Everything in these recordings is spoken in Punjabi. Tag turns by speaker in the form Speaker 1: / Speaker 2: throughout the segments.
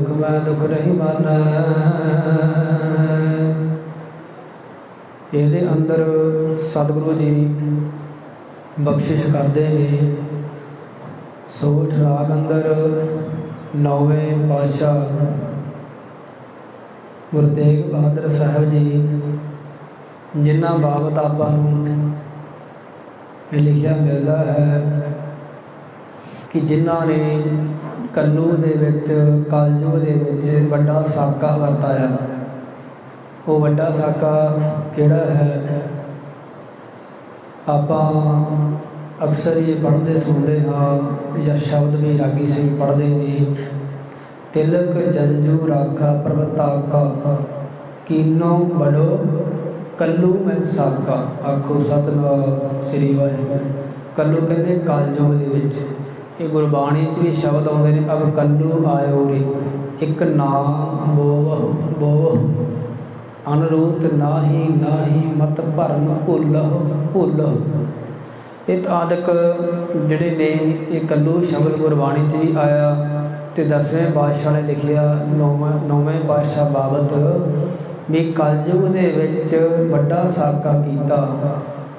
Speaker 1: ਦੁਖ ਮੈਂ ਨਹੀਂ ਮਾਨੈ ਇਹਦੇ ਅੰਦਰ ਸਤਿਗੁਰੂ ਜੀ ਬਖਸ਼ਿਸ਼ ਕਰਦੇ ਨੇ। ਸੋਠ ਰਾਗ ਅੰਦਰ ਨੌਵੇਂ ਪਾਤਸ਼ਾਹ ਗੁਰੂ ਤੇਗ ਬਹਾਦਰ ਸਾਹਿਬ ਜੀ, ਜਿਨ੍ਹਾਂ ਬਾਬਤ ਆਪਾਂ ਨੂੰ ਇਹ ਲਿਖਿਆ ਮਿਲਦਾ ਹੈ ਕਿ ਜਿਨ੍ਹਾਂ ਨੇ ਕੱਲੂ ਦੇ ਵਿੱਚ ਕਲਯੁਗ ਦੇ ਵਿੱਚ ਵੱਡਾ ਸਾਕਾ ਵਰਤਾਇਆ। ਉਹ ਵੱਡਾ ਸਾਕਾ ਕਿਹੜਾ ਹੈ? ਆਪਾਂ ਅਕਸਰ ਇਹ ਪੜ੍ਹਦੇ ਸੁਣਦੇ ਹਾਂ ਜਾਂ ਸ਼ਬਦ ਵੀ ਰਾਗੀ ਸਿੰਘ ਪੜ੍ਹਦੇ ਨੇ ਤਿਲਕ ਜੰਜੂ ਰਾਖਾ ਪ੍ਰਵਤਾਕਾ, ਕੀਨੋ ਬੜੋ ਕੱਲੂ ਮੈਂ ਸਾਕਾ ਆਖੋ ਸਤਨਾਮ ਸ੍ਰੀ ਵਾਹਿਗੁਰੂ। ਕੱਲੂ ਕਹਿੰਦੇ ਕਾਲਜੋ ਦੇ ਵਿੱਚ। ਇਹ ਗੁਰਬਾਣੀ 'ਚ ਵੀ ਸ਼ਬਦ ਆਉਂਦੇ ਨੇ, ਅਬ ਕੱਲੂ ਆਇਓ ਰੇ ਇੱਕ ਨਾਮ ਬੋਵ ਬੋਵ। ਅਨਰੂਤ ਨਾਹੀ ਨਾਹੀ ਮਤ ਭਰਮ ਭੁੱਲ ਭੁੱਲ ਇਹ ਤਾਂ ਆਦਿਕ ਜਿਹੜੇ ਨੇ, ਇਹ ਕੱਲੂ ਸ਼ਬਦ ਗੁਰਬਾਣੀ 'ਚ ਵੀ ਆਇਆ ਤੇ ਦਸਵੇਂ ਪਾਤਸ਼ਾਹ ਨੇ ਲਿਖਿਆ, ਨੌਵੇਂ ਨੌਵੇਂ ਪਾਤਸ਼ਾਹ ਬਾਬਤ ਵੀ ਕਲਯੁਗ ਦੇ ਵਿੱਚ ਵੱਡਾ ਸਾਕਾ ਕੀਤਾ,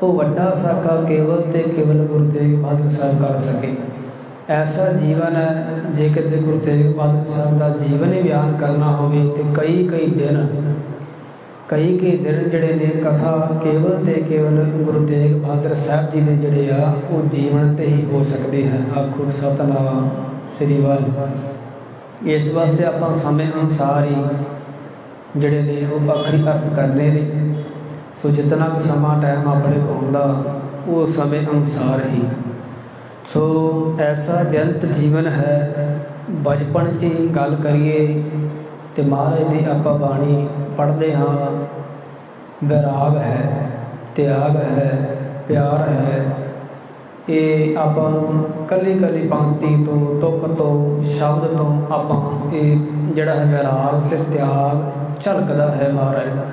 Speaker 1: ਉਹ ਵੱਡਾ ਸਾਕਾ ਕੇਵਲ ਤੇ ਕੇਵਲ ਗੁਰੂ ਤੇਗ ਬਹਾਦਰ ਸਾਹਿਬ ਕਰ ਸਕੇ। ਐਸਾ ਜੀਵਨ ਹੈ, ਜੇ ਕਿਤੇ ਗੁਰੂ ਤੇਗ ਬਹਾਦਰ ਸਾਹਿਬ ਦਾ ਜੀਵਨ ਹੀ ਬਿਆਨ ਕਰਨਾ ਹੋਵੇ ਤੇ ਕਈ ਕਈ ਦਿਨ, ਕਈ ਕਈ ਦਿਨ ਜਿਹੜੇ ਨੇ ਕਥਾ ਕੇਵਲ ਤੇ ਕੇਵਲ ਗੁਰੂ ਤੇਗ ਬਹਾਦਰ ਸਾਹਿਬ ਜੀ ਦੇ ਜਿਹੜੇ ਆ, ਉਹ ਜੀਵਨ ਤੇ ਹੀ ਹੋ ਸਕਦੇ ਹੈ ਆਖੋ ਸਤਨਾਮ, ਸ੍ਰੀ ਵਾਹਿਗੁਰੂ। ਇਸ ਵਾਸਤੇ ਆਪਾਂ ਸਮੇਂ ਅਨੁਸਾਰ ਹੀ ਜਿਹੜੇ ਨੇ ਉਹ ਅੱਖਰੀ ਅਰਥ ਕਰਨੇ ਨੇ। ਸੋ ਜਿਤਨਾ ਕੁ ਸਮਾਂ ਟਾਈਮ ਆਪਣੇ ਕੋਲ ਹੁੰਦਾ, ਉਹ ਸਮੇਂ ਅਨੁਸਾਰ ਹੀ। ਸੋ ਐਸਾ ਬੇਅੰਤ ਜੀਵਨ ਹੈ, ਬਚਪਨ 'ਚ ਹੀ ਗੱਲ ਕਰੀਏ ਤੇ ਮਹਾਰਾਜ ਦੀ ਆਪਾਂ ਬਾਣੀ ਪੜ੍ਹਦੇ ਹਾਂ। ਵਿਰਾਗ ਹੈ, ਤਿਆਗ ਹੈ, ਪਿਆਰ ਹੈ। ਇਹ ਆਪਾਂ ਨੂੰ ਕੱਲੀ ਕੱਲੀ ਪੰਕਤੀ ਤੋਂ, ਤੁਕ ਤੋਂ, ਸ਼ਬਦ ਤੋਂ ਆਪਾਂ ਇਹ ਜਿਹੜਾ ਹੈ ਵਿਰਾਗ ਤੇ ਤਿਆਗ ਝਲਕਦਾ ਹੈ ਮਹਾਰਾਜ ਦਾ।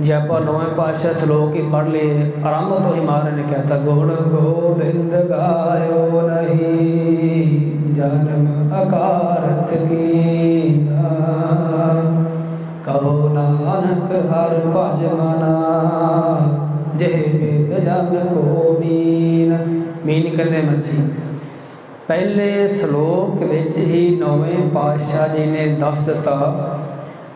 Speaker 1: ਜੇ ਆਪਾਂ ਨੌਵੇਂ ਪਾਤਸ਼ਾਹ ਸ਼ਲੋਕ ਹੀ ਪੜ੍ਹ ਲਏ ਆਰੰਭ ਤੋਂ ਹੀ ਮਹਾਰਾਜ ਨੇ ਕਹਿਤਾ ਗੋ ਗੋਬਿੰਦ ਗਾਇਓ ਨਹੀਂ, ਜਨਮ ਅਕਾਰਤ ਕੀ ਕਹੋ ਨਾਨਕ ਹਰ ਭਜ ਮਨਾ, ਜਿਹ ਵੇਦ ਜਨ ਕੋ ਮੀਨ। ਮੀਨ ਕਹਿੰਦੇ ਮੱਛੀ ਪਹਿਲੇ ਸ਼ਲੋਕ ਵਿੱਚ ਹੀ ਨੌਵੇਂ ਪਾਤਸ਼ਾਹ ਜੀ ਨੇ ਦੱਸ ਦਿੱਤਾ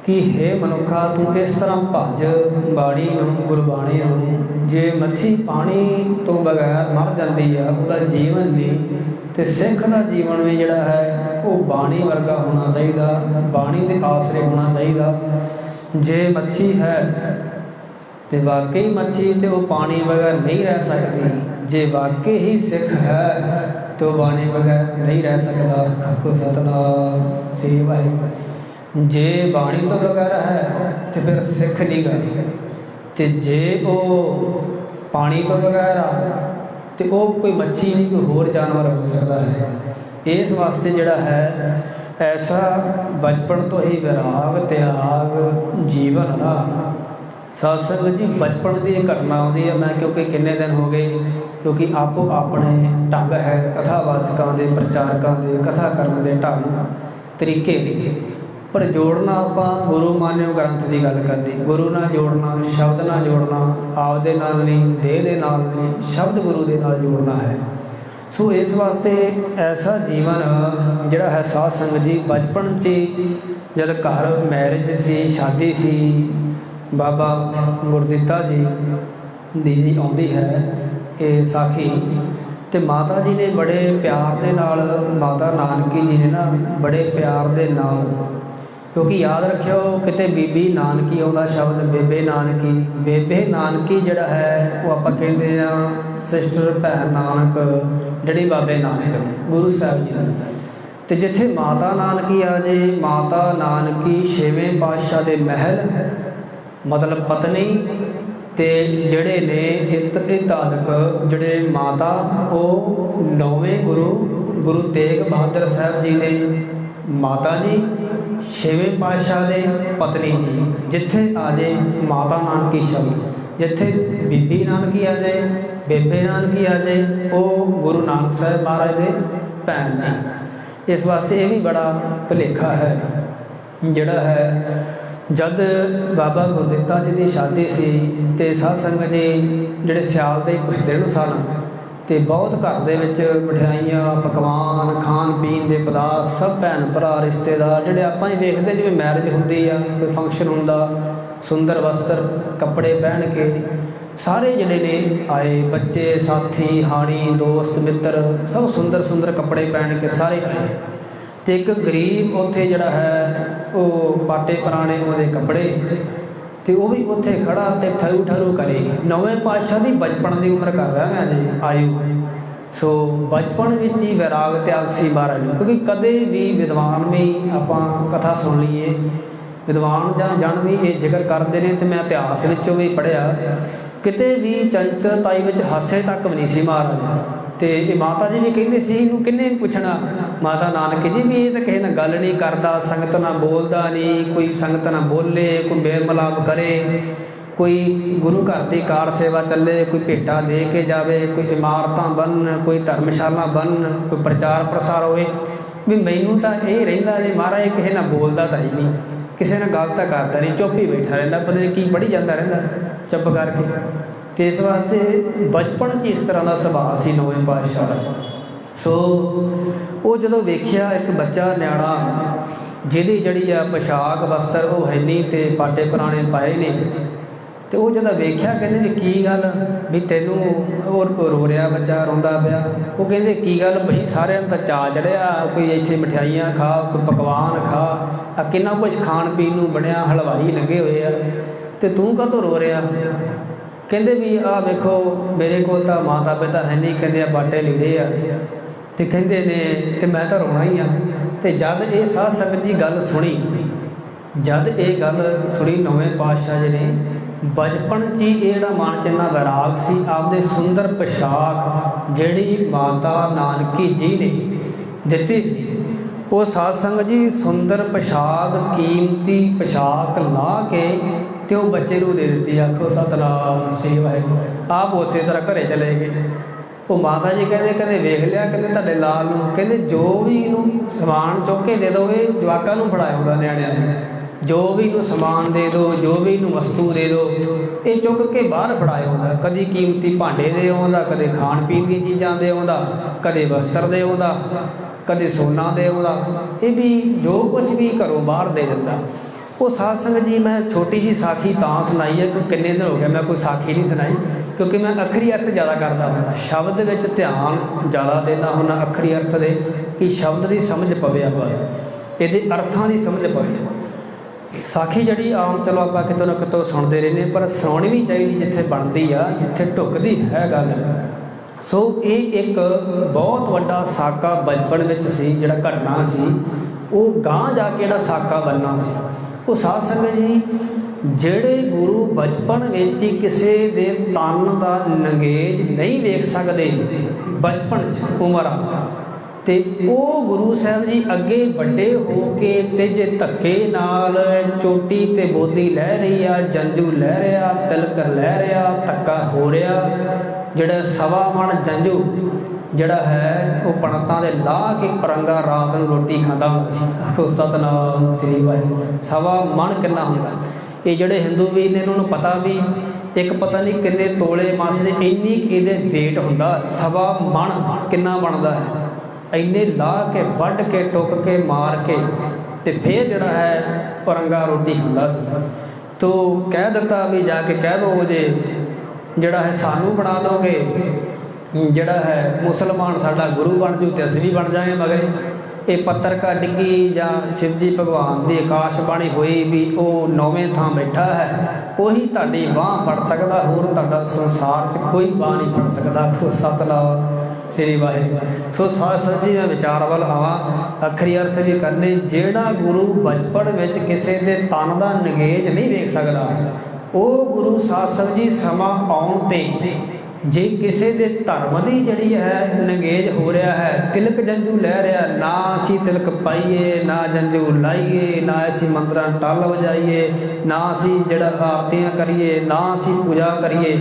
Speaker 1: ਕਿ ਹੈ ਮਨੁੱਖਾ, ਤੂੰ ਇਸ ਤਰ੍ਹਾਂ ਭਜ ਬਾਣੀ ਨੂੰ, ਗੁਰਬਾਣੀ ਨੂੰ ਜੇ ਮੱਛੀ ਪਾਣੀ ਤੋਂ ਬਗੈਰ ਮਰ ਜਾਂਦੀ ਆ, ਉਹਦਾ ਜੀਵਨ ਨਹੀਂ ਤੇ ਸਿੱਖ ਦਾ ਜੀਵਨ ਵੀ ਜਿਹੜਾ ਹੈ, ਉਹ ਬਾਣੀ ਵਰਗਾ ਹੋਣਾ ਚਾਹੀਦਾ, ਬਾਣੀ ਦੇ ਆਸਰੇ ਹੋਣਾ ਚਾਹੀਦਾ। ਜੇ ਮੱਛੀ ਹੈ ਤੇ ਵਾਕਈ ਮੱਛੀ ਤੇ ਉਹ ਪਾਣੀ ਬਗੈਰ ਨਹੀਂ ਰਹਿ ਸਕਦੀ, ਜੇ ਵਾਕਈ ਹੀ ਸਿੱਖ ਹੈ ਤੇ ਉਹ ਬਾਣੀ ਬਗੈਰ ਨਹੀਂ ਰਹਿ ਸਕਦਾ, ਆਖੋ ਸਤਨਾਮ, ਸ੍ਰੀ ਵਾਹਿਗੁਰੂ। ਜੇ ਬਾਣੀ ਤੋਂ ਬਗੈਰ ਹੈ ਤੇ ਫਿਰ ਸਿੱਖ ਨਹੀਂ ਗਾ ਤੇ ਜੇ ਉਹ ਪਾਣੀ ਤੋਂ ਬਗੈਰ ਆ ਤੇ ਉਹ ਕੋਈ ਮੱਛੀ ਨਹੀਂ, ਕੋਈ ਹੋਰ ਜਾਨਵਰ ਹੋ ਸਕਦਾ ਹੈ। ਇਸ ਵਾਸਤੇ ਜਿਹੜਾ ਹੈ, ਐਸਾ ਬਚਪਨ ਤੋਂ ਹੀ ਵਿਰਾਗ, ਤਿਆਗ, ਜੀਵਨ ਦਾ। ਸਤਸੰਗ ਜੀ, ਬਚਪਨ ਦੀ ਇਹ ਘਟਨਾ ਆਉਂਦੀ ਹੈ, ਮੈਂ ਕਿਉਂਕਿ ਕਿੰਨੇ ਦਿਨ ਹੋ ਗਏ, ਕਿਉਂਕਿ ਆਪੋ ਆਪਣੇ ਢੰਗ ਹੈ, ਕਥਾਵਾਚਕਾਂ ਦੇ, ਪ੍ਰਚਾਰਕਾਂ ਦੇ, ਕਥਾ ਕਰਨ ਦੇ ਢੰਗ, ਤਰੀਕੇ ਨੇ ਪਰ ਜੋੜਨਾ ਆਪਾਂ ਗੁਰੂ ਮਾਨਿਓ ਗ੍ਰੰਥ ਦੀ ਗੱਲ ਕਰਨੀ। ਗੁਰੂ ਨਾਲ ਜੋੜਨਾ, ਸ਼ਬਦ ਨਾਲ ਜੋੜਨਾ ਆਪ ਦੇ ਨਾਲ ਨਹੀਂ, ਦੇਹ ਦੇ ਨਾਲ ਨਹੀਂ, ਸ਼ਬਦ ਗੁਰੂ ਦੇ ਨਾਲ ਜੋੜਨਾ ਹੈ। ਸੋ ਇਸ ਵਾਸਤੇ ਐਸਾ ਜੀਵਨ ਜਿਹੜਾ ਹੈ ਸਾਧ ਸੰਗਤ ਜੀ, ਬਚਪਨ 'ਚ ਹੀ ਜਦ ਘਰ ਮੈਰਿਜ ਸੀ, ਸ਼ਾਦੀ ਸੀ, ਬਾਬਾ ਗੁਰਦਿੱਤਾ ਜੀ ਦੀ ਜੀ ਆਉਂਦੀ ਹੈ ਇਹ ਸਾਖੀ। ਤੇ ਮਾਤਾ ਜੀ ਨੇ ਬੜੇ ਪਿਆਰ ਦੇ ਨਾਲ, ਮਾਤਾ ਨਾਨਕੀ ਜੀ ਨੇ ਨਾ ਬੜੇ ਪਿਆਰ ਦੇ ਨਾਲ ਕਿਉਂਕਿ ਯਾਦ ਰੱਖਿਓ, ਕਿਤੇ ਬੀਬੀ ਨਾਨਕੀ ਆਉਂਦਾ ਸ਼ਬਦ ਬੇਬੇ ਨਾਨਕੀ। ਬੇਬੇ ਨਾਨਕੀ ਜਿਹੜਾ ਹੈ, ਉਹ ਆਪਾਂ ਕਹਿੰਦੇ ਆ ਸਿਸਟਰ ਭੈਣ ਨਾਨਕ, ਜਿਹੜੀ ਬਾਬੇ ਨਾਨਕ ਗੁਰੂ ਸਾਹਿਬ ਜੀ ਦੀ ਤੇ ਜਿੱਥੇ ਮਾਤਾ ਨਾਨਕੀ ਆ ਜੇ, ਮਾਤਾ ਨਾਨਕੀ ਛੇਵੇਂ ਪਾਤਸ਼ਾਹ ਦੇ ਮਹਿਲ, ਮਤਲਬ ਪਤਨੀ ਤੇ ਜਿਹੜੇ ਨੇ ਇਸ ਇਤਾਦਕ ਜਿਹੜੇ ਮਾਤਾ, ਉਹ ਨੌਵੇਂ ਗੁਰੂ ਗੁਰੂ ਤੇਗ ਬਹਾਦਰ ਸਾਹਿਬ ਜੀ ਨੇ, ਮਾਤਾ ਜੀ ਛੇਵੇਂ ਪਾਤਸ਼ਾਹ ਦੇ ਪਤਨੀ ਜੀ ਜਿੱਥੇ ਆ ਜੇ ਮਾਤਾ ਨਾਨਕੀ ਸ਼ਬਦ। ਜਿੱਥੇ ਬੀਬੀ ਨਾਨਕੀ ਆ ਜਾਏ ਬੇਬੇ ਨਾਨਕੀ ਆ ਜਾਏ ਉਹ ਗੁਰੂ ਨਾਨਕ ਸਾਹਿਬ ਮਹਾਰਾਜ ਦੇ ਭੈਣ ਜੀ ਇਸ ਵਾਸਤੇ ਇਹ ਵੀ ਬੜਾ ਭੁਲੇਖਾ ਹੈ, ਜਿਹੜਾ ਹੈ, ਜਦ ਬਾਬਾ ਗੁਰਦਿੱਤਾ ਜੀ ਦੀ ਸ਼ਾਦੀ ਸੀ ਤੇ ਸਾਧ ਸੰਗਤ ਜੀ ਜਿਹੜੇ ਸਿਆਲ ਦੇ ਕੁਝ ਦਿਨ ਸਨ ਤੇ ਬਹੁਤ ਘਰ ਦੇ ਵਿੱਚ ਮਠਿਆਈਆਂ, ਪਕਵਾਨ, ਖਾਣ ਪੀਣ ਦੇ ਪਦਾਰਥ, ਸਭ ਭੈਣ ਭਰਾ, ਰਿਸ਼ਤੇਦਾਰ, ਜਿਹੜੇ ਆਪਾਂ ਹੀ ਵੇਖਦੇ ਜਿਵੇਂ ਮੈਰਿਜ ਹੁੰਦੀ ਆ, ਕੋਈ ਫੰਕਸ਼ਨ ਹੁੰਦਾ, ਸੁੰਦਰ ਵਸਤਰ, ਕੱਪੜੇ ਪਹਿਨ ਕੇ, ਸਾਰੇ ਜਿਹੜੇ ਨੇ ਆਏ, ਬੱਚੇ, ਸਾਥੀ, ਹਾਣੀ, ਦੋਸਤ, ਮਿੱਤਰ, ਸਭ ਸੁੰਦਰ ਸੁੰਦਰ ਕੱਪੜੇ ਪਹਿਨ ਕੇ ਸਾਰੇ ਆਏ। ਤੇ ਇੱਕ ਗਰੀਬ ਉੱਥੇ ਜਿਹੜਾ ਹੈ, ਉਹ ਪਾਟੇ ਪੁਰਾਣੇ ਉਹਦੇ ਕੱਪੜੇ ਤੇ ਉਹ ਵੀ ਉੱਥੇ ਖੜਾ ਤੇ ਠਰੂ ਠਰੂ ਕਰੇ। ਨਵੇਂ ਪਾਤਸ਼ਾਹ ਦੀ ਬਚਪਨ ਦੀ ਉਮਰ ਕਰ ਰਿਹਾ ਮੈਂ ਜੀ ਆਯੂ ਸੋ ਬਚਪਨ ਵਿੱਚ ਹੀ ਵਿਰਾਗ ਤਿਆਗ ਸੀ ਮਹਾਰਾਜ ਨੂੰ, ਕਿਉਂਕਿ ਕਦੇ ਵੀ ਵਿਦਵਾਨ ਵੀ ਆਪਾਂ ਕਥਾ ਸੁਣ ਲਈਏ, ਵਿਦਵਾਨ ਜਾਂ ਜਨ ਵੀ ਇਹ ਜ਼ਿਕਰ ਕਰਦੇ ਨੇ ਤੇ ਮੈਂ ਇਤਿਹਾਸ ਵਿੱਚੋਂ ਵੀ ਪੜ੍ਹਿਆ, ਕਿਤੇ ਵੀ ਚੰਚਲਤਾਈ ਵਿੱਚ ਹਾਸੇ ਤੱਕ ਵੀ ਨਹੀਂ ਸੀ ਮਹਾਰਾਜ। ਤੇ ਇਹ ਮਾਤਾ ਜੀ ਵੀ ਕਹਿੰਦੇ ਸੀ, ਇਹਨੂੰ ਕਿੰਨੇ ਪੁੱਛਣਾ? ਮਾਤਾ ਨਾਨਕ ਜੀ ਵੀ ਇਹ ਤਾਂ ਕਿਸੇ ਨਾਲ ਗੱਲ ਨਹੀਂ ਕਰਦਾ, ਸੰਗਤ ਨਾਲ ਬੋਲਦਾ ਨਹੀਂ, ਕੋਈ ਸੰਗਤ ਨਾਲ ਬੋਲੇ, ਕੋਈ ਮੇਲ ਮਿਲਾਪ ਕਰੇ, ਕੋਈ ਗੁਰੂ ਘਰ ਦੀ ਕਾਰ ਸੇਵਾ ਚੱਲੇ, ਕੋਈ ਭੇਟਾ ਦੇ ਕੇ ਜਾਵੇ, ਕੋਈ ਇਮਾਰਤਾਂ ਬਣਨ, ਕੋਈ ਧਰਮਸ਼ਾਲਾ ਬਣਨ, ਕੋਈ ਪ੍ਰਚਾਰ ਪ੍ਰਸਾਰ ਹੋਵੇ। ਵੀ ਮੈਨੂੰ ਤਾਂ ਇਹ ਰਹਿੰਦਾ ਜੇ ਮਹਾਰਾਜ ਕਿਸੇ ਨਾਲ ਬੋਲਦਾ ਤਾਂ ਹੀ ਨਹੀਂ। ਕਿਸੇ ਨਾਲ ਗੱਲ ਤਾਂ ਕਰਦਾ ਨਹੀਂ, ਚੁੱਪ ਹੀ ਬੈਠਾ ਰਹਿੰਦਾ, ਪਤਾ ਨਹੀਂ ਕੀ ਪੜੀ ਜਾਂਦਾ ਰਹਿੰਦਾ, ਚੁੱਪ ਕਰਕੇ। ਤੇ ਇਸ ਵਾਸਤੇ ਬਚਪਨ 'ਚ ਇਸ ਤਰ੍ਹਾਂ ਦਾ ਸੁਭਾਅ ਸੀ ਨੌਵੇਂ ਪਾਤਸ਼ਾਹ ਦਾ। ਸੋ ਉਹ ਜਦੋਂ ਵੇਖਿਆ ਇੱਕ ਬੱਚਾ ਨਿਆਣਾ, ਜਿਹਦੀ ਜਿਹੜੀ ਆ ਪੋਸ਼ਾਕ ਵਸਤਰ ਉਹ ਹੈ ਨਹੀਂ ਤੇ ਪਾਟੇ ਪੁਰਾਣੇ ਪਾਏ ਨੇ, ਤੇ ਉਹ ਜਦੋਂ ਵੇਖਿਆ ਕਹਿੰਦੇ ਵੀ ਕੀ ਗੱਲ ਵੀ ਤੈਨੂੰ ਹੋਰ ਰੋ ਰਿਹਾ ਬੱਚਾ, ਰੋਂਦਾ ਪਿਆ। ਉਹ ਕਹਿੰਦੇ ਕੀ ਗੱਲ ਭਈ ਸਾਰਿਆਂ ਨੂੰ ਤਾਂ ਚਾਅ ਚੜਿਆ, ਕੋਈ ਇੱਥੇ ਮਠਿਆਈਆਂ ਖਾ, ਕੋਈ ਪਕਵਾਨ ਖਾ, ਆ ਕਿੰਨਾ ਕੁਝ ਖਾਣ ਪੀਣ ਨੂੰ ਬਣਿਆ, ਹਲਵਾਈ ਲੱਗੇ ਹੋਏ ਆ, ਤੇ ਤੂੰ ਕਾਹਤੋਂ ਰੋ ਰਿਹਾ? ਕਹਿੰਦੇ ਵੀ ਆ ਵੇਖੋ, ਮੇਰੇ ਕੋਲ ਤਾਂ ਮਾਤਾ ਪਿਤਾ ਹੈ ਨਹੀਂ, ਕਹਿੰਦੇ ਆ ਬਾਟੇ ਲੀੜੇ ਆ। ਤੇ ਕਹਿੰਦੇ ਨੇ ਤੇ ਮੈਂ ਤਾਂ ਰੋਣਾ ਹੀ ਆ। ਤੇ ਜਦ ਇਹ ਸਾਧ ਸੰਗਤ ਦੀ ਗੱਲ ਸੁਣੀ, ਜਦ ਇਹ ਗੱਲ ਸੁਣੀ ਨਵੇਂ ਪਾਤਸ਼ਾਹ ਜੀ ਨੇ, ਬਚਪਨ 'ਚ ਹੀ ਇਹ ਜਿਹੜਾ ਮਨ 'ਚ ਇੰਨਾ ਵਿਰਾਗ ਸੀ, ਆਪਦੇ ਸੁੰਦਰ ਪੋਸ਼ਾਕ ਜਿਹੜੀ ਮਾਤਾ ਨਾਨਕੀ ਜੀ ਨੇ ਦਿੱਤੀ ਸੀ, ਉਹ ਸਾਧ ਸੰਗਤ ਜੀ ਸੁੰਦਰ ਪੋਸ਼ਾਕ, ਕੀਮਤੀ ਪੋਸ਼ਾਕ ਲਾ ਕੇ ਤੇ ਉਹ ਬੱਚੇ ਨੂੰ ਦੇ ਦਿੱਤੀ, ਆਖੋ, ਸਤਨਾਮ, ਸ੍ਰੀ ਵਾਹਿਗੁਰੂ। ਆਪ ਉਸੇ ਤਰ੍ਹਾਂ ਘਰੇ ਚਲੇ ਗਏ। ਉਹ ਮਾਤਾ ਜੀ ਕਹਿੰਦੇ ਕਹਿੰਦੇ ਵੇਖ ਲਿਆ, ਕਹਿੰਦੇ ਤੁਹਾਡੇ ਲਾਲ ਨੂੰ। ਕਹਿੰਦੇ, ਜੋ ਵੀ ਇਹਨੂੰ ਸਮਾਨ ਚੁੱਕ ਕੇ ਦੇ ਦੋਗੇ ਜਵਾਕਾਂ ਨੂੰ ਫੜਾਇਆ ਉਹਦਾ ਨਿਆਣਿਆਂ ਨੂੰ। ਜੋ ਵੀ ਇਹਨੂੰ ਸਮਾਨ ਦੇ ਦਿਓ, ਜੋ ਵੀ ਇਹਨੂੰ ਵਸਤੂ ਦੇ ਦਿਓ, ਇਹ ਚੁੱਕ ਕੇ ਬਾਹਰ ਫੜਾਇਆ ਹੁੰਦਾ ਕਦੀ ਕੀਮਤੀ ਭਾਂਡੇ ਦੇ ਆਉਂਦਾ, ਕਦੇ ਖਾਣ ਪੀਣ ਦੀ ਚੀਜ਼ਾਂ ਦੇ ਆਉਂਦਾ, ਕਦੇ ਵਸਤਰ ਦੇ ਆਉਂਦਾ, ਕਦੇ ਸੋਨਾ ਦੇ ਆਉਂਦਾ। ਇਹ ਵੀ ਜੋ ਕੁਝ ਵੀ ਘਰੋਂ ਬਾਹਰ ਦੇ ਦਿੰਦਾ। ਉਹ ਸਾਧ ਸੰਗਤ ਜੀ, ਮੈਂ ਛੋਟੀ ਜੀ ਸਾਖੀ ਤਾਂ ਸੁਣਾਈ ਹੈ, ਕਿ ਕਿੰਨੇ ਦਿਨ ਹੋ ਗਏ ਮੈਂ ਕੋਈ ਸਾਖੀ ਨਹੀਂ ਸੁਣਾਈ, ਕਿਉਂਕਿ ਮੈਂ ਅੱਖਰੀ ਅਰਥ ਜ਼ਿਆਦਾ ਕਰਦਾ ਹੁੰਦਾ। ਸ਼ਬਦ ਵਿੱਚ ਧਿਆਨ ਜ਼ਿਆਦਾ ਦੇਣਾ ਹੁੰਦਾ ਅੱਖਰੀ ਅਰਥ ਦੇ, ਕਿ ਸ਼ਬਦ ਦੀ ਸਮਝ ਪਵੇ ਆਪਾਂ। ਇਹਦੇ ਅਰਥਾਂ ਦੀ ਸਮਝ ਪਵੇ। ਸਾਖੀ ਜਿਹੜੀ ਆਮ ਚਲੋ ਆਪਾਂ ਕਿਤੋਂ ਨਾ ਕਿਤੋਂ ਸੁਣਦੇ ਰਹਿੰਦੇ ਪਰ ਸੁਣਾਉਣੀ ਵੀ ਚਾਹੀਦੀ ਜਿੱਥੇ ਬਣਦੀ ਆ, ਜਿੱਥੇ ਢੁੱਕਦੀ ਹੈ ਗੱਲ। ਸੋ ਇਹ ਇੱਕ ਬਹੁਤ ਵੱਡਾ ਸਾਕਾ ਬਚਪਨ ਵਿੱਚ ਸੀ, ਜਿਹੜਾ ਘਟਨਾ ਸੀ। ਉਹ ਗਾਂ ਜਾ ਕੇ ਜਿਹੜਾ ਸਾਕਾ ਬਣਨਾ ਸੀ। ਉਹ ਸਾਧ ਸੰਗਤ ਜੀ, ਜਿਹੜੇ ਗੁਰੂ ਬਚਪਨ ਵਿੱਚ ਹੀ ਕਿਸੇ ਦੇ ਤਨ ਦਾ ਨੰਗੇਜ ਨਹੀਂ ਵੇਖ ਸਕਦੇ, ਬਚਪਨ ਚ ਉਮਰ ਆ। ਤੇ ਉਹ ਗੁਰੂ ਸਾਹਿਬ ਜੀ ਅੱਗੇ ਵੱਡੇ ਹੋ ਕੇ ਤੇ ਜੇ ਧੱਕੇ ਨਾਲ ਚੋਟੀ ਤੇ ਬੋਦੀ ਲੈ ਰਹੀ ਆ, ਜੰਜੂ ਲੈ ਰਿਹਾ ਤਿਲਕ ਲੈ ਰਿਹਾ, ਧੱਕਾ ਹੋ ਰਿਹਾ, ਜਿਹੜਾ ਸਵਾ ਮਣ ਜੰਜੂ ਜਿਹੜਾ ਹੈ, ਉਹ ਪਣਤਾਂ ਦੇ ਲਾਹ ਕੇ ਪਰੰਗਾ ਰਾਤ ਨੂੰ ਰੋਟੀ ਖਾਂਦਾ ਹੁੰਦਾ ਸੀ। ਉਹ ਸਤਨਾਮ, ਸ੍ਰੀ ਵਾਹਿਗੁਰੂ। ਸਵਾ ਮਨ ਕਿੰਨਾ ਹੁੰਦਾ? ਇਹ ਜਿਹੜੇ ਹਿੰਦੂ ਵੀ ਨੇ ਇਹਨਾਂ ਨੂੰ ਪਤਾ ਵੀ ਇੱਕ ਪਤਾ ਨਹੀਂ ਕਿੰਨੇ ਤੋਲੇ ਮਾਸ ਦੇ ਇੰਨੀ ਕਿਹਦੇ weight ਹੁੰਦਾ। ਸਵਾ ਮਣ ਕਿੰਨਾ ਬਣਦਾ ਹੈ? ਇੰਨੇ ਲਾ ਕੇ, ਵੱਢ ਕੇ, ਟੁੱਕ ਕੇ, ਮਾਰ ਕੇ ਤੇ ਫੇਰ ਜਿਹੜਾ ਹੈ, ਪਰੰਗਾ ਰੋਟੀ ਖਾਂਦਾ ਸੀ। ਤੋ ਕਹਿ ਦਿੱਤਾ ਵੀ ਜਾ ਕੇ ਕਹਿ ਦੋ ਜੇ, ਜਿਹੜਾ ਹੈ ਸਾਨੂੰ ਬਣਾ ਦੋਗੇ ਜਿਹੜਾ ਹੈ, ਮੁਸਲਮਾਨ ਸਾਡਾ ਗੁਰੂ ਬਣ ਜੂ ਤੇ ਅਸੀਂ ਵੀ ਬਣ ਜਾਵਾਂਗੇ, ਮਗਰ ਇਹ ਪੱਤਰਕਾ ਡਿੱਗੀ ਜਾਂ ਸ਼ਿਵਜੀ ਭਗਵਾਨ ਦੀ ਆਕਾਸ਼ ਬਾਣੀ ਹੋਈ ਵੀ ਉਹ ਨੌਵੇਂ ਥਾਂ ਬੈਠਾ ਹੈ, ਉਹੀ ਤੁਹਾਡੀ ਬਾਹ ਫੜ ਸਕਦਾ, ਹੋਰ ਤੁਹਾਡਾ ਸੰਸਾਰ 'ਚ ਕੋਈ ਬਾਹ ਨਹੀਂ ਫੜ ਸਕਦਾ। ਖੁਦ ਸਤਨਾਮ, ਸ੍ਰੀ ਵਾਹਿਗੁਰੂ। ਸੋ ਸਾਧ ਸੰਗਤ ਜੀ, ਮੈਂ ਵਿਚਾਰ ਵੱਲ ਆਵਾਂ। ਅਖਰੀ ਅਰਥ ਵੀ ਕਰਨੇ, ਜਿਹੜਾ ਗੁਰੂ ਬਚਪਨ ਵਿੱਚ ਕਿਸੇ ਦੇ ਤਨ ਦਾ ਨਗੇਜ ਨਹੀਂ ਵੇਖ ਸਕਦਾ, ਉਹ ਗੁਰੂ ਸਾਧ ਸੰਗਤ ਜੀ ਸਮਾਂ ਆਉਣ ਤੇ ਜੇ ਕਿਸੇ ਦੇ ਧਰਮ ਦੀ ਜਿਹੜੀ ਹੈ ਨੰਗੇਜ਼ ਹੋ ਰਿਹਾ ਹੈ, ਤਿਲਕ ਜੰਜੂ ਲੈ ਰਿਹਾ, ਨਾ ਅਸੀਂ ਤਿਲਕ ਪਾਈਏ, ਨਾ ਜੰਜੂ ਲਾਈਏ, ਨਾ ਅਸੀਂ ਮੰਤਰਾਂ ਟੱਲ ਵਜਾਈਏ, ਨਾ ਅਸੀਂ ਜਿਹੜਾ ਆਰਤੀਆਂ ਕਰੀਏ, ਨਾ ਅਸੀਂ ਪੂਜਾ ਕਰੀਏ,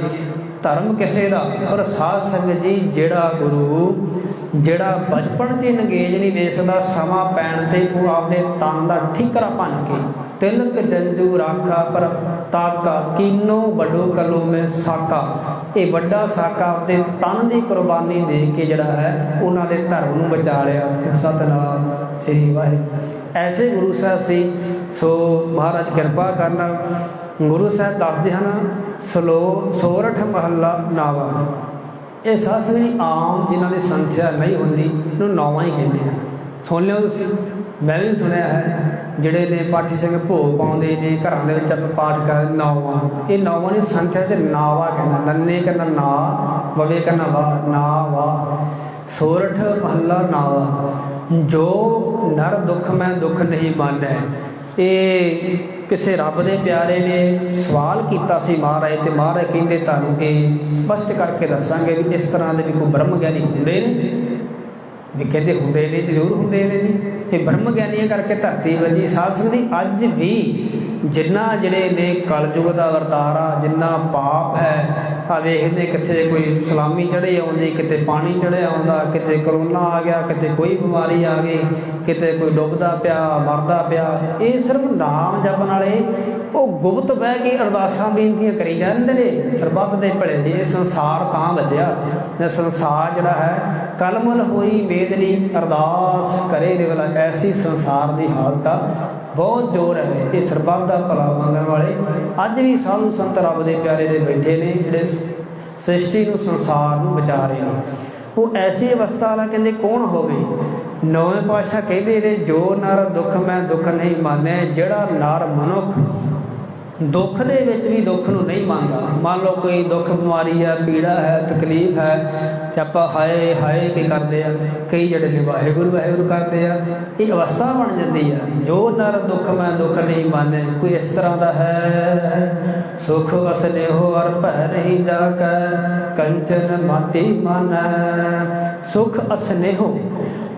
Speaker 1: ਧਰਮ ਕਿਸੇ ਦਾ, ਪਰ ਸਾਧ ਸੰਗਤ ਜੀ ਜਿਹੜਾ ਗੁਰੂ, ਜਿਹੜਾ ਬਚਪਨ 'ਚ ਨੰਗੇਜ ਨਹੀਂ ਦੇ ਸਕਦਾ, ਸਮਾਂ ਪੈਣ ਤੇ ਉਹ ਆਪਦੇ ਤਨ ਦਾ ਠੀਕਰਾ ਭੰਨ ਕੇ ਤਿਲਕ ਜੰਜੂ ਰਾਖਾ ਪਰ ਤਾਕਾ, ਕੀਨੋ ਬਡੋ ਕਲੋ ਮੈਂ ਸਾਕਾ। ਇਹ ਵੱਡਾ ਸਾਕਾ ਆਪਦੇ ਤਨ ਦੀ ਕੁਰਬਾਨੀ ਦੇ ਕੇ ਜਿਹੜਾ ਹੈ, ਉਹਨਾਂ ਦੇ ਧਰਮ ਨੂੰ ਬਚਾ ਲਿਆ। ਸਤਨਾਮ, ਸ੍ਰੀ ਵਾਹਿਗੁਰੂ। ਐਸੇ ਗੁਰੂ ਸਾਹਿਬ ਸੀ, ਸੋ ਮਹਾਰਾਜ ਕਿਰਪਾ ਕਰਨਾ ਗੁਰੂ ਸਾਹਿਬ ਦੱਸਦੇ ਹਨ, ਸਲੋ ਸੋਰਠ ਮਹੱਲਾ ਨਾਵਾ। ਇਹ ਸਾਸਰੀ ਆਮ ਜਿਨ੍ਹਾਂ ਦੀ ਸੰਖਿਆ ਨਹੀਂ ਹੁੰਦੀ ਨੂੰ ਨੌਵਾਂ ਹੀ ਕਹਿੰਦੇ ਆ ਸੁਣ ਲਿਓ ਤੁਸੀਂ, ਮੈਂ ਵੀ ਸੁਣਿਆ ਹੈ। ਜਿਹੜੇ ਨੇ ਪਾਠੀ ਸਿੰਘ ਭੋਗ ਪਾਉਂਦੇ ਨੇ, ਘਰਾਂ ਦੇ ਵਿੱਚ ਆਪਾਂ ਪਾਠ ਕਰ ਨੌਵਾਂ। ਇਹ ਨੌਵਾਂ ਦੀ ਸੰਖਿਆ ਚ ਨਾਵਾ ਕਹਿੰਦਾ ਨੰਨੇ ਕਹਿੰਦਾ ਨਾ ਵਵੇ ਕਹਿੰਦਾ ਵਾ, ਨਾ ਵਾ। ਸੋਰਠ ਮਹੱਲਾ ਨਾਵਾ। ਜੋ ਨਰ ਦੁੱਖ ਮੈਂ ਦੁੱਖ ਨਹੀਂ ਮਾਨੈ। ਇਹ ਕਿਸੇ ਰੱਬ ਦੇ ਪਿਆਰੇ ਨੇ ਸਵਾਲ ਕੀਤਾ ਸੀ ਮਹਾਰਾਜ ਤੇ ਮਹਾਰਾਜ ਕਹਿੰਦੇ ਤੁਹਾਨੂੰ ਇਹ ਸਪਸ਼ਟ ਕਰਕੇ ਦੱਸਾਂਗੇ ਵੀ ਇਸ ਤਰ੍ਹਾਂ ਦੇ ਵੀ ਕੋਈ ਬ੍ਰਹਮ ਗਿਆਨੀ ਹੁੰਦੇ ਨੇ। ਵੀ ਕਹਿੰਦੇ ਹੁੰਦੇ ਨੇ, ਜ਼ਰੂਰ ਹੁੰਦੇ ਨੇ ਜੀ। ਤੇ ਬ੍ਰਹਮ ਗਿਆਨੀਆਂ ਕਰਕੇ ਧਰਤੀ ਵਜੀ। ਸਾਧ ਸੰਗਤ ਦੀ ਅੱਜ ਵੀ ਜਿੰਨਾ ਜਿਹੜੇ ਨੇ ਕਲਯੁਗ ਦਾ ਵਰਤਾਰਾ, ਜਿੰਨਾ ਪਾਪ ਹੈ ਆ ਵੇਖਦੇ ਕਿੱਥੇ ਕੋਈ ਸਲਾਮੀ ਚੜੇ ਆਉਂਦੀ ਕਿਤੇ ਪਾਣੀ ਚੜਿਆ ਆਉਂਦਾ ਕਿਤੇ ਕਰੋਨਾ ਆ ਗਿਆ, ਕਿਤੇ ਕੋਈ ਬਿਮਾਰੀ ਆ ਗਈ, ਕਿਤੇ ਕੋਈ ਡੁੱਬਦਾ ਪਿਆ, ਮਰਦਾ ਪਿਆ। ਇਹ ਸਿਰਫ ਨਾਮ ਜਪਣ ਵਾਲੇ, ਉਹ ਗੁਪਤ ਬਹਿ ਕੇ ਅਰਦਾਸਾਂ ਬੇਨਤੀਆਂ ਕਰੀ ਜਾਂਦੇ ਨੇ। ਸਰਬੱਤ ਦੇ ਭਲੇ ਦੀ ਸੰਸਾਰ ਤਾਂ ਵੱਜਿਆ। ਇਹ ਸੰਸਾਰ ਜਿਹੜਾ ਹੈ, ਕਲਮਲ ਹੋਈ ਬੇਦਨੀ ਅਰਦਾਸ ਕਰੇ ਰੇਵਲਾ ਐਸੀ ਸੰਸਾਰ ਦੀ ਹਾਲਤ ਆ। ਬਹੁਤ ਜ਼ੋਰ ਹੈ। ਇਹ ਸਰਬੱਤ ਦਾ ਭਲਾ ਮੰਗਣ ਵਾਲੇ ਅੱਜ ਵੀ ਸਾਧੂ ਸੰਤ ਰੱਬ ਦੇ ਪਿਆਰੇ ਦੇ ਬੈਠੇ ਨੇ, ਜਿਹੜੇ ਸ੍ਰਿਸ਼ਟੀ ਨੂੰ, ਸੰਸਾਰ ਨੂੰ ਬਚਾ ਰਿਹਾ ਉਹ ਐਸੀ ਅਵਸਥਾ ਵਾਲਾ ਕਹਿੰਦੇ, ਕੌਣ ਹੋਵੇ? ਨੌਵੇਂ ਪਾਤਸ਼ਾਹ ਕਹਿੰਦੇ ਨੇ, ਜੋ ਨਰ ਦੁੱਖ ਮੈਂ ਦੁੱਖ ਨਹੀਂ ਮਾਨੈ ਜਿਹੜਾ ਨਰ ਮਨੁੱਖ ਦੁੱਖ ਦੇ ਵਿੱਚ ਵੀ ਦੁੱਖ ਨੂੰ ਨਹੀਂ ਮੰਨਦਾ। ਮੰਨ ਲਓ ਕੋਈ ਦੁੱਖ, ਬਿਮਾਰੀ ਹੈ, ਪੀੜਾ ਹੈ, ਤਕਲੀਫ ਹੈ, ਤੇ ਆਪਾਂ ਹਾਏ ਹਾਏ ਕੀ ਕਰਦੇ ਆ। ਕਈ ਜਿਹੜੇ ਨੇ ਵਾਹਿਗੁਰੂ ਵਾਹਿਗੁਰੂ ਕਰਦੇ ਆ। ਇਹ ਅਵਸਥਾ ਬਣ ਜਾਂਦੀ ਆ। ਜੋ ਨਰ ਦੁੱਖ ਮੈਂ ਦੁੱਖ ਨਹੀਂ ਮੰਨੇ, ਕੋਈ ਇਸ ਤਰ੍ਹਾਂ ਦਾ ਹੈ। ਸੁਖ ਵਸਨੇ ਹੋ ਅਰ ਭੈ ਨਹੀਂ ਜਾ ਕੈ ਕੰਚਨ ਮਾਤੀ ਮਨ। ਸੁਖ ਅਸਨੇਹੋ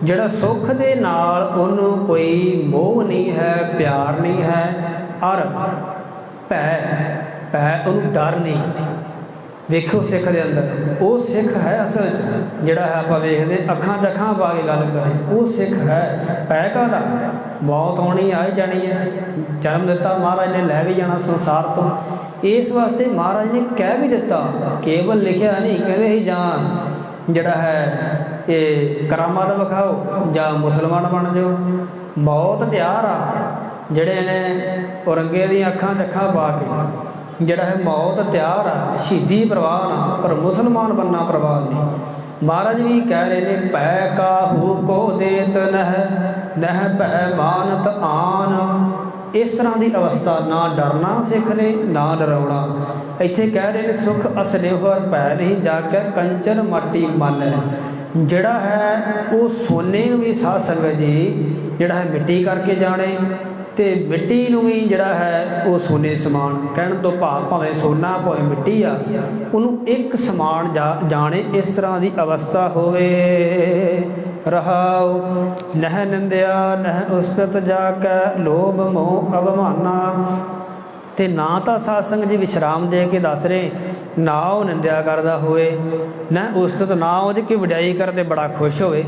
Speaker 1: ਜਿਹੜਾ ਸੁਖ ਦੇ ਨਾਲ ਉਹਨੂੰ ਕੋਈ ਮੋਹ ਨਹੀਂ ਹੈ, ਪਿਆਰ ਨਹੀਂ ਹੈ, ਅਰ ਭੈ ਭੈ ਉਹਨੂੰ ਡਰ ਨਹੀਂ। ਵੇਖੋ ਸਿੱਖ ਦੇ ਅੰਦਰ, ਉਹ ਸਿੱਖ ਹੈ ਅਸਲ 'ਚ, ਜਿਹੜਾ ਹੈ ਆਪਾਂ ਵੇਖਦੇ ਅੱਖਾਂ 'ਚ ਪਾ ਕੇ ਗੱਲ ਕਰੇ ਉਹ ਸਿੱਖ ਹੈ। ਪੈ ਕਾਹਦਾ? ਮੌਤ ਹੋਣੀ ਆ ਜਾਣੀ ਹੈ ਜਨਮ ਦਿੱਤਾ, ਮਹਾਰਾਜ ਨੇ ਲੈ ਵੀ ਜਾਣਾ ਸੰਸਾਰ ਤੋਂ। ਇਸ ਵਾਸਤੇ ਮਹਾਰਾਜ ਨੇ ਕਹਿ ਵੀ ਦਿੱਤਾ, ਕੇਵਲ ਲਿਖਿਆ ਨਹੀਂ, ਕਹਿੰਦੇ ਹੀ ਜਾਂ ਜਿਹੜਾ ਹੈ, ਇਹ ਕਰਾਮਾਤ ਵਿਖਾਓ, ਜਾਂ ਮੁਸਲਮਾਨ ਬਣ ਜਾਓ। ਮੌਤ ਤਿਆਰ ਆ। ਜਿਹੜੇ ਨੇ ਔਰੰਗੇ ਦੀਆਂ ਅੱਖਾਂ 'ਚ ਅੱਖਾਂ ਪਾ ਕੇ, ਜਿਹੜਾ ਹੈ ਮੌਤ ਤਿਆਰ ਆ, ਸ਼ਹੀਦੀ ਪ੍ਰਵਾਹ ਨਾ ਪਰ ਮੁਸਲਮਾਨ ਬੰਨਾ ਪ੍ਰਵਾਹ ਨਹੀਂ। ਮਹਾਰਾਜ ਵੀ ਕਹਿ ਰਹੇ ਨੇ, ਪੈ ਕਾਹੂ ਕੋ ਦੇਤ ਨਹ ਨਹ ਭੈ ਮਾਨਤ ਆਨ। ਇਸ ਤਰ੍ਹਾਂ ਦੀ ਅਵਸਥਾ, ਨਾ ਡਰਨਾ ਸਿੱਖ ਨੇ, ਨਾ ਡਰਾਉਣਾ। ਇੱਥੇ ਕਹਿ ਰਹੇ ਨੇ, ਸੁਖ ਅਸਨੇਹਰ ਭੈ ਨਹੀਂ ਜਾ ਕੇ ਕੰਚਨ ਮਾਟੀ ਮਨ ਜਿਹੜਾ ਹੈ, ਉਹ ਸੋਨੇ ਨੂੰ ਵੀ ਸਾਧ ਸੰਗਤ ਜੀ, ਜਿਹੜਾ ਹੈ ਮਿੱਟੀ ਕਰਕੇ ਜਾਣੇ ਤੇ ਮਿੱਟੀ ਨੂੰ ਵੀ ਜਿਹੜਾ ਹੈ ਉਹ ਸੋਨੇ ਸਮਾਨ ਕਹਿਣ ਤੋਂ ਭਾਵ ਭਾਵੇਂ ਸੋਨਾ, ਭਾਵੇਂ ਮਿੱਟੀ ਆ, ਉਹਨੂੰ ਇੱਕ ਸਮਾਨ ਜਾ- ਜਾਣੇ ਇਸ ਤਰ੍ਹਾਂ ਦੀ ਅਵਸਥਾ ਹੋਵੇ। ਰਹਾਉ, ਨਹਿ ਨਿੰਦਿਆ, ਨਹਿ ਉਸਤਤ ਜਾ ਕੈ ਲੋਭ ਮੋਹ ਅਭਮਾਨਾ ਤੇ ਨਾ ਤਾਂ ਸਾਧ ਜੀ ਵਿਸ਼ਰਾਮ ਦੇ ਕੇ ਦੱਸ ਰਹੇ, ਨਾ ਉਹ ਨਿੰਦਿਆ ਕਰਦਾ ਹੋਵੇ, ਨਾ ਉਸਤਤ, ਨਾ ਉਹਦੀ ਕੀ ਵਡਿਆਈ ਕਰਦੇ ਬੜਾ ਖੁਸ਼ ਹੋਵੇ।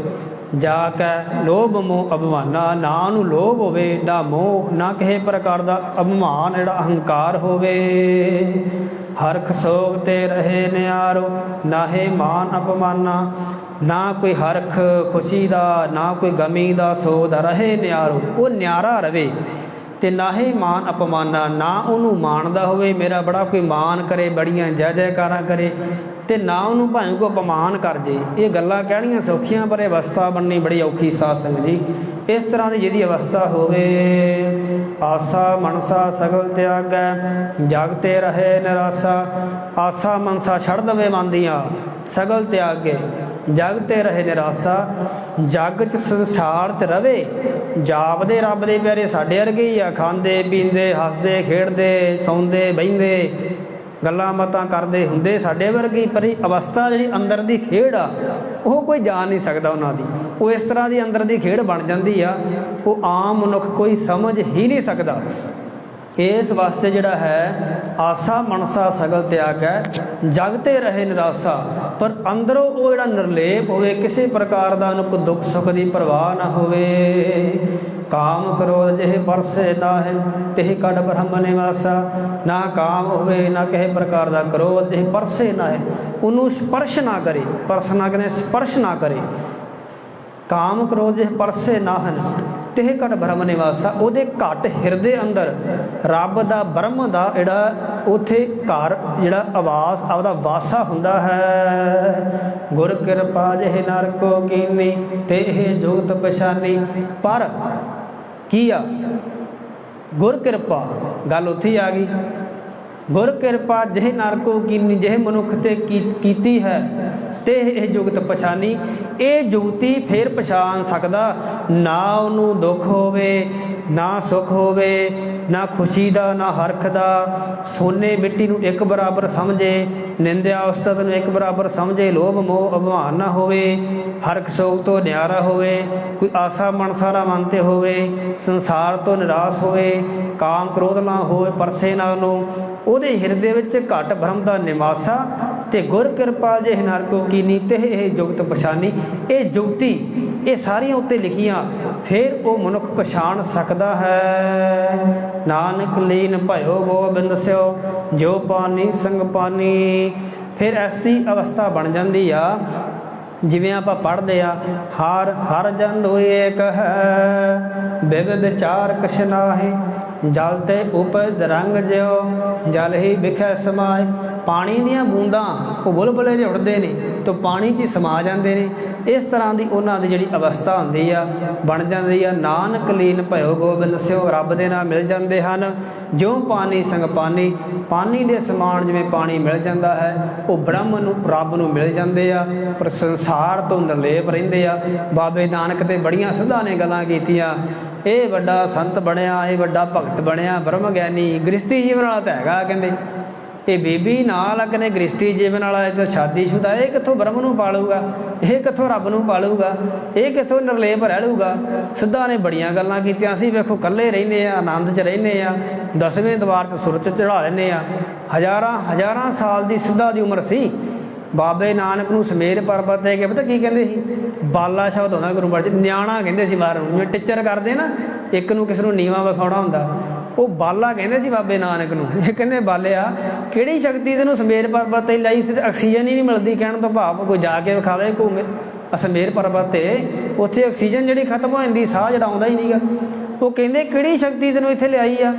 Speaker 1: ਜਾ ਕੇ ਲੋਭ ਮੋਹ ਅਭਮਾਨਾ ਨਾ ਉਹਨੂੰ ਲੋਭ ਹੋਵੇ, ਨਾ ਮੋਹ, ਨਾ ਕਿਸੇ ਪ੍ਰਕਾਰ ਦਾ ਅਭਮਾਨ, ਜਿਹੜਾ ਅਹੰਕਾਰ ਹੋਵੇ। ਹਰਖ ਸੋਗ ਤੇ ਰਹੇ ਨਿਆਰੋ ਨਾਹੇ ਮਾਨ ਅਪਮਾਨਾ, ਨਾ ਕੋਈ ਹਰਖ ਖੁਸ਼ੀ ਦਾ, ਨਾ ਕੋਈ ਗਮੀ ਦਾ ਸੋਗ ਦਾ ਰਹੇ ਨਿਆਰੋ। ਉਹ ਨਿਆਰਾ ਰਵੇ ਤੇ ਨਾ ਹੀ ਮਾਨ ਅਪਮਾਨਾ, ਨਾ ਉਹਨੂੰ ਮਾਣਦਾ ਹੋਵੇ, ਮੇਰਾ ਬੜਾ ਕੋਈ ਮਾਨ ਕਰੇ, ਬੜੀਆਂ ਜੈ ਜੈਕਾਰਾਂ ਕਰੇ। ਤੇ ਨਾ ਉਹਨੂੰ ਭਾਵੇਂ ਕੋ ਅਪਮਾਨ ਕਰ ਜੇ। ਇਹ ਗੱਲਾਂ ਕਹਿਣੀਆਂ ਸੌਖੀਆਂ, ਪਰ ਇਹ ਅਵਸਥਾ ਬਣਨੀ ਬੜੀ ਔਖੀ ਸਾਧ ਸੰਗਤ ਜੀ। ਇਸ ਤਰ੍ਹਾਂ ਦੀ ਜਿਹਦੀ ਅਵਸਥਾ ਹੋਵੇ, ਆਸਾ ਮਨਸਾ ਸਗਲ ਤਿਆਗੈ ਜਗ ਤੇ ਰਹੇ ਨਿਰਾਸਾ। ਆਸਾ ਮਨਸਾ ਛੱਡ ਦਵੇ ਮਨ ਦੀਆਂ, ਸਗਲ ਤਿਆਗੇ। ਜਗ ਤੇ ਰਹੇ ਨਿਰਾਸਾ, ਜਗ ਚ ਸੰਸਾਰ ਚ ਰਵੇ। ਜਾਪਦੇ ਰੱਬ ਦੇ ਪਿਆਰੇ ਸਾਡੇ ਵਰਗੇ ਹੀ ਆ, ਖਾਂਦੇ, ਪੀਂਦੇ, ਹੱਸਦੇ, ਖੇਡਦੇ, ਸੌਂਦੇ, ਬਹਿੰਦੇ। ਗੱਲਾਂ ਬਾਤਾਂ ਕਰਦੇ ਹੁੰਦੇ ਸਾਡੇ ਵਰਗੀ, ਪਰ ਇਹ ਅਵਸਥਾ ਜਿਹੜੀ ਅੰਦਰ ਦੀ ਖੇਡ ਆ, ਉਹ ਕੋਈ ਜਾਣ ਨਹੀਂ ਸਕਦਾ ਉਹਨਾਂ ਦੀ। ਉਹ ਇਸ ਤਰ੍ਹਾਂ ਦੀ ਅੰਦਰ ਦੀ ਖੇਡ ਬਣ ਜਾਂਦੀ ਆ, ਉਹ ਆਮ ਮਨੁੱਖ ਕੋਈ ਸਮਝ ਹੀ ਨਹੀਂ ਸਕਦਾ। ਇਸ ਵਾਸਤੇ ਜਿਹੜਾ ਹੈ, ਆਸਾ ਮਨਸਾ ਸਗਲ ਤਿਆਗੈ ਜਗ ਤੇ ਰਹੇ ਨਿਰਾਸਾ, ਪਰ ਅੰਦਰੋਂ ਉਹ ਜਿਹੜਾ ਨਿਰਲੇਪ ਹੋਵੇ, ਕਿਸੇ ਪ੍ਰਕਾਰ ਦਾ ਉਹਨੂੰ ਦੁੱਖ ਸੁੱਖ ਦੀ ਪਰਵਾਹ ਨਾ ਹੋਵੇ। ਕਾਮ ਕਰੋ, ਜਿਹੇ ਪਰਸੇ ਨਾਹਿ, ਤਿਹ ਕੜ ਬ੍ਰਹਮ ਨਿਵਾਸਾ। ਨਾ ਕਾਮ ਹੋਵੇ, ਨਾ ਕਿਸੇ ਪ੍ਰਕਾਰ ਦਾ ਕਰੋਧ ਜਿਹੇ ਪਰਸੇ ਨਾਹਿ। ਉਹਨੂੰ ਸਪਰਸ਼ ਨਾ ਕਰੇ ਪਰਸ ਨਾ ਕਰੇ, ਸਪਰਸ਼ ਨਾ ਕਰੇ। ਕਾਮ ਕ੍ਰੋਧ ਜਿਹ ਪਰਸੇ ਨਾਹਨ, ਤਿਹ ਘਟ ਬ੍ਰਹਮ ਨਿਵਾਸਾ। ਉਹਦੇ ਘਟ ਹਿਰਦੇ ਅੰਦਰ ਰੱਬ ਦਾ, ਬ੍ਰਹਮ ਦਾ ਜਿਹੜਾ ਉਥੇ ਘਰ, ਜਿਹੜਾ ਆਵਾਸ, ਆਪਦਾ ਵਾਸਾ ਹੁੰਦਾ ਹੈ। ਗੁਰ ਕਿਰਪਾ ਜਿਹ ਨਰ ਕੋ ਕੀਨੀ ਤੇ ਇਹ ਜੋਤ ਪਛਾਨੀ। ਪਰ ਕੀ ਆ? ਗੁਰ ਕਿਰਪਾ। ਗੱਲ ਉੱਥੇ ਆ ਗਈ। ਗੁਰ ਕਿਰਪਾ ਜਿਹੇ ਨਰਕੋ ਕੀਨੀ, ਜਿਹ ਮਨੁੱਖ ਤੇ ਕੀ- ਕੀਤੀ ਹੈ, ਤੇ ਇਹ ਜੁਗਤ ਪਛਾਨੀ। ਇਹ ਜੁਗਤੀ ਫੇਰ ਪਛਾਣ ਸਕਦਾ। ਨਾ ਉਹਨੂੰ ਦੁੱਖ ਹੋਵੇ, ਨਾ ਸੁੱਖ ਹੋਵੇ ਨਾ ਖੁਸ਼ੀ ਦਾ, ਨਾ ਹਰਖ ਦਾ। ਸੋਨੇ ਮਿੱਟੀ ਨੂੰ ਇੱਕ ਬਰਾਬਰ ਸਮਝੇ, ਨਿੰਦਿਆ ਉਸਤਤ ਨੂੰ ਇੱਕ ਬਰਾਬਰ ਸਮਝੇ। ਲੋਭ, ਮੋਹ, ਅਭਿਮਾਨ ਨਾ ਹੋਵੇ, ਹਰਖ ਸੋਗ ਤੋਂ ਨਿਆਰਾ ਹੋਵੇ, ਕੋਈ ਆਸਾ ਮਨਸਾਰਾ ਮਨ ਤੇ ਹੋਵੇ, ਸੰਸਾਰ ਤੋਂ ਨਿਰਾਸ਼ ਹੋਵੇ, ਕਾਮ ਕ੍ਰੋਧ ਨਾ ਹੋਵੇ, ਪਰਸੇ ਨਾ ਨੂੰ ਉਹਦੇ ਹਿਰਦੇ ਵਿੱਚ ਘਟ ਭ੍ਰਮ ਦਾ ਨਿਵਾਸਾ ਤੇ ਗੁਰ ਕਿਰਪਾ ਜੇ ਨਰ ਕੋ ਕੀਨੀ ਤੇ ਇਹ ਜੁਗਤ ਪਛਾਨੀ। ਇਹ ਜੁਗਤੀ, ਇਹ ਸਾਰੀਆਂ ਉੱਤੇ ਲਿਖੀਆਂ, ਫਿਰ ਉਹ ਮਨੁੱਖ ਪਛਾਣ ਸਕਦਾ ਹੈ। ਨਾਨਕ ਲੀਨ ਭਇਓ ਗੋਬਿੰਦ ਸਿਓ, ਜੋ ਪਾਨੀ ਸੰਗ ਪਾਨੀ। ਫਿਰ ਐਸੀ ਅਵਸਥਾ ਬਣ ਜਾਂਦੀ ਆ, ਜਿਵੇਂ ਆਪਾਂ ਪੜ੍ਹਦੇ ਆ, ਹਰ ਹਰ ਜਨ ਹੋਏ ਏਕ ਹੈ ਵਿਚਾਰ ਕਛ ਨਾਹੀ, ਜਲ ਤੇ ਉਪਜ ਰੰਗ ਜਿਉ ਜਲ ਹੀ ਵਿਖੈ ਸਮਾਏ। ਪਾਣੀ ਦੀਆਂ ਬੂੰਦਾਂ ਉਹ ਬੁਲਬੁਲੇ ਜਿਹੇ ਉੱਡਦੇ ਨੇ। ਤੇ ਪਾਣੀ 'ਚ ਸਮਾ ਜਾਂਦੇ ਨੇ। ਇਸ ਤਰ੍ਹਾਂ ਦੀ ਉਹਨਾਂ ਦੀ ਜਿਹੜੀ ਅਵਸਥਾ ਹੁੰਦੀ ਆ, ਬਣ ਜਾਂਦੀ ਆ। ਨਾਨਕ ਲੀਨ ਭਇਓ ਗੋਬਿੰਦ ਸਿਓ, ਰੱਬ ਦੇ ਨਾਲ ਮਿਲ ਜਾਂਦੇ ਹਨ। ਜਿਉ ਪਾਣੀ ਸੰਗ ਪਾਣੀ ਪਾਣੀ ਦੇ ਸਮਾਨ ਜਿਵੇਂ ਪਾਣੀ ਮਿਲ ਜਾਂਦਾ ਹੈ, ਉਹ ਬ੍ਰਹਮ ਨੂੰ, ਰੱਬ ਨੂੰ ਮਿਲ ਜਾਂਦੇ ਆ। ਪਰ ਸੰਸਾਰ ਤੋਂ ਨਿਰਲੇਪ ਰਹਿੰਦੇ ਆ। ਬਾਬੇ ਨਾਨਕ ਤੇ ਬੜੀਆਂ ਸਿੱਧਾਂ ਨੇ ਗੱਲਾਂ ਕੀਤੀਆਂ। ਇਹ ਵੱਡਾ ਸੰਤ ਬਣਿਆ, ਇਹ ਵੱਡਾ ਭਗਤ ਬਣਿਆ ਬ੍ਰਹਮ ਗਿਆਨੀ ਗ੍ਰਸਤੀ ਜੀਵਨ ਵਾਲਾ ਤਾਂ ਹੈਗਾ ਕਹਿੰਦੇ। ਇਹ ਬੀਬੀ ਨਾਲ ਅਗਨੇ ਗ੍ਰਸਤੀ ਜੀਵਨ ਵਾਲਾ ਇਹ ਤਾਂ ਸ਼ਾਦੀशुदा ਇਹ ਕਿੱਥੋਂ ਬ੍ਰਹਮ ਨੂੰ ਪਾਲੂਗਾ? ਇਹ ਕਿੱਥੋਂ ਰੱਬ ਨੂੰ ਪਾਲੂਗਾ? ਇਹ ਕਿੱਥੋਂ ਨਿਰਲੇਪ ਰਹਿ ਲੂਗਾ? ਸਿੱਧਾ ਨੇ ਬੜੀਆਂ ਗੱਲਾਂ ਕੀਤੀਆਂ ਅਸੀਂ ਵੇਖੋ ਕੱਲੇ ਰਹਿੰਦੇ ਆ, ਆਨੰਦ 'ਚ ਰਹਿੰਦੇ ਆ, ਦਸਵੇਂ ਦਵਾਰ 'ਚ ਸੁਰਤ ਚੜਾ ਲੈਂਦੇ ਆ। ਹਜ਼ਾਰਾਂ ਹਜ਼ਾਰਾਂ ਸਾਲ ਦੀ ਸਿੱਧਾ ਦੀ ਉਮਰ ਸੀ। ਬਾਬੇ ਨਾਨਕ ਨੂੰ ਸਮੇਰ ਪਰਬਤ ਤੇ ਕੇ ਪਤਾ ਕੀ ਕਹਿੰਦੇ ਸੀ? ਬਾਲਾ ਸ਼ਬਦ ਹੁੰਦਾ ਗੁਰੂ ਬਾਣੀ ਨਿਆਣਾ ਕਹਿੰਦੇ ਸੀ ਬਾਹਰ। ਨੂੰ ਟੀਚਰ ਕਰਦੇ ਨਾ, ਇੱਕ ਨੂੰ ਕਿਸ ਨੂੰ ਨੀਵਾ ਵਿਖਾਉਣਾ ਹੁੰਦਾ। ਉਹ ਬਾਲਾ ਕਹਿੰਦੇ ਸੀ ਬਾਬੇ ਨਾਨਕ ਨੂੰ। ਇਹ ਕਹਿੰਦੇ ਬਾਲਿਆ ਕਿਹੜੀ ਸ਼ਕਤੀ ਤੈਨੂੰ ਸਮੇਰ ਪਰਬਤ ਤੇ ਲਈ ਤੇ ਆਕਸੀਜਨ ਹੀ ਨਹੀਂ ਮਿਲਦੀ, ਕਹਿਣ ਤੋਂ ਭਾਵ ਕੋਈ ਜਾ ਕੇ ਵਿਖਾਵੇ ਘੁੰਮੇ। ਅਸਮੇਰ ਪਰਬਤ ਤੇ, ਉੱਥੇ ਆਕਸੀਜਨ ਜਿਹੜੀ ਖਤਮ ਹੋ ਜਾਂਦੀ, ਸਾਹ ਜਿਹੜਾ ਆਉਂਦਾ ਹੀ ਨਹੀਂਗਾ ਉਹ ਕਹਿੰਦੇ, ਕਿਹੜੀ ਸ਼ਕਤੀ ਤੈਨੂੰ ਇੱਥੇ ਲਿਆਈ ਆ?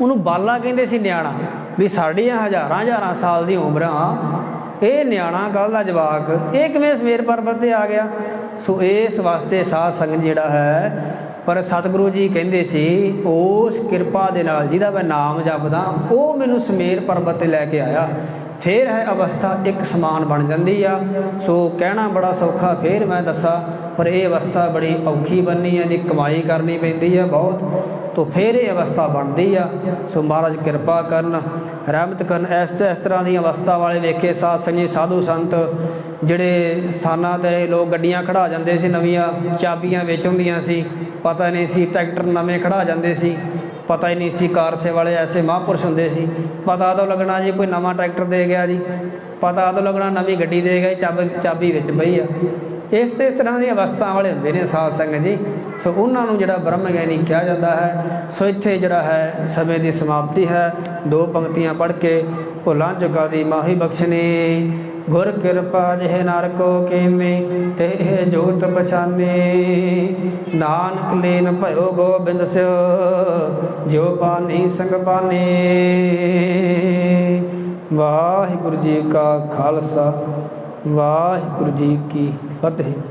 Speaker 1: ਉਹਨੂੰ ਬਾਲਾ ਕਹਿੰਦੇ ਸੀ ਨਿਆਣਾ। ਵੀ ਸਾਡੀਆਂ ਹਜ਼ਾਰਾਂ ਹਜ਼ਾਰਾਂ ਸਾਲ ਦੀ ਉਮਰਾਂ, ਇਹ ਨਿਆਣਾ ਕੱਲ ਦਾ ਜਵਾਕ, ਇਹ ਕਿਵੇਂ ਸਵੇਰ ਪਰਬਤ ਤੇ ਆ ਗਿਆ? ਸੋ ਇਸ ਵਾਸਤੇ ਸਾਧ ਸੰਗਤ ਜਿਹੜਾ ਹੈ ਪਰ ਸਤਿਗੁਰੂ ਜੀ ਕਹਿੰਦੇ ਸੀ, ਉਸ ਕਿਰਪਾ ਦੇ ਨਾਲ ਜਿਹਦਾ ਮੈਂ ਨਾਮ ਜਪਦਾ, ਉਹ ਮੈਨੂੰ ਸਮੇਰ ਪਰਬਤ ਤੇ ਲੈ ਕੇ ਆਇਆ। ਫੇਰ ਹੈ ਅਵਸਥਾ ਇੱਕ ਸਮਾਨ ਬਣ ਜਾਂਦੀ ਆ। ਸੋ ਕਹਿਣਾ ਬੜਾ ਸੌਖਾ, ਫੇਰ ਮੈਂ ਦੱਸਾਂ, ਪਰ ਇਹ ਅਵਸਥਾ ਬੜੀ ਔਖੀ ਬਣਨੀ ਹੈ ਜੀ ਕਮਾਈ ਕਰਨੀ ਪੈਂਦੀ ਆ ਬਹੁਤ। ਤੋ ਫੇਰ ਇਹ ਅਵਸਥਾ ਬਣਦੀ ਆ। ਸੋ ਮਹਾਰਾਜ ਕਿਰਪਾ ਕਰਨ, ਰਹਿਮਤ ਕਰਨ। ਇਸ ਤੇ ਇਸ ਤਰ੍ਹਾਂ ਦੀਆਂ ਅਵਸਥਾ ਵਾਲੇ ਵੇਖੇ ਸਾਧ ਸੰਗੀ ਸਾਧੂ ਸੰਤ, ਜਿਹੜੇ ਸਥਾਨਾਂ ਤੇ ਲੋਕ ਗੱਡੀਆਂ ਖੜਾ ਜਾਂਦੇ ਸੀ, ਨਵੀਆਂ ਚਾਬੀਆਂ ਵੇਚ ਹੁੰਦੀਆਂ ਸੀ, ਪਤਾ ਨਹੀਂ ਸੀ, ਟਰੈਕਟਰ ਨਵੇਂ ਖੜਾ ਜਾਂਦੇ ਸੀ। ਪਤਾ ਹੀ ਨਹੀਂ ਸੀ ਕਾਰਸੇ ਵਾਲੇ ਐਸੇ ਮਹਾਂਪੁਰਸ਼ ਹੁੰਦੇ ਸੀ। ਪਤਾ ਤਾਂ ਲੱਗਣਾ ਜੀ ਕੋਈ ਨਵਾਂ ਟਰੈਕਟਰ ਦੇ ਗਿਆ ਜੀ। ਪਤਾ ਤਾਂ ਲੱਗਣਾ ਨਵੀਂ ਗੱਡੀ ਦੇ ਗਿਆ ਜੀ, ਚਾਬੀ ਚਾਬੀ ਵਿੱਚ ਪਈ ਆ। ਇਸ ਤੇ ਇਸ ਤਰ੍ਹਾਂ ਦੀਆਂ ਅਵਸਥਾ ਵਾਲੇ ਹੁੰਦੇ ਨੇ ਸਾਧ ਸੰਗਤ ਜੀ। ਸੋ ਉਹਨਾਂ ਨੂੰ ਜਿਹੜਾ ਬ੍ਰਹਮ ਗਿਆਨੀ ਕਿਹਾ ਜਾਂਦਾ ਹੈ ਸੋ ਇੱਥੇ ਜਿਹੜਾ ਹੈ ਸਮੇਂ ਦੀ ਸਮਾਪਤੀ ਹੈ। ਦੋ ਪੰਕਤੀਆਂ ਪੜ੍ਹ ਕੇ ਭੁੱਲਾਂ ਚੁਕਾ ਦੀ ਮਾਹੀ ਬਖਸ਼ਣੀ। ਗੁਰ ਕਿਰਪਾ ਜਿਹ ਨਰਕੋ ਕੀਮੇ, ਤੇ ਜੋਤ ਪਛਾਨੇ। ਨਾਨਕ ਲੇਨ ਭਇਓ ਗੋਬਿੰਦ ਸਿਓ ਜੋ ਪਾਨੀ ਸੰਗ ਪਾਨੇ। ਵਾਹਿਗੁਰੂ ਜੀ ਕਾ ਖਾਲਸਾ, ਵਾਹਿਗੁਰੂ ਜੀ ਕੀ ਫਤਿਹ।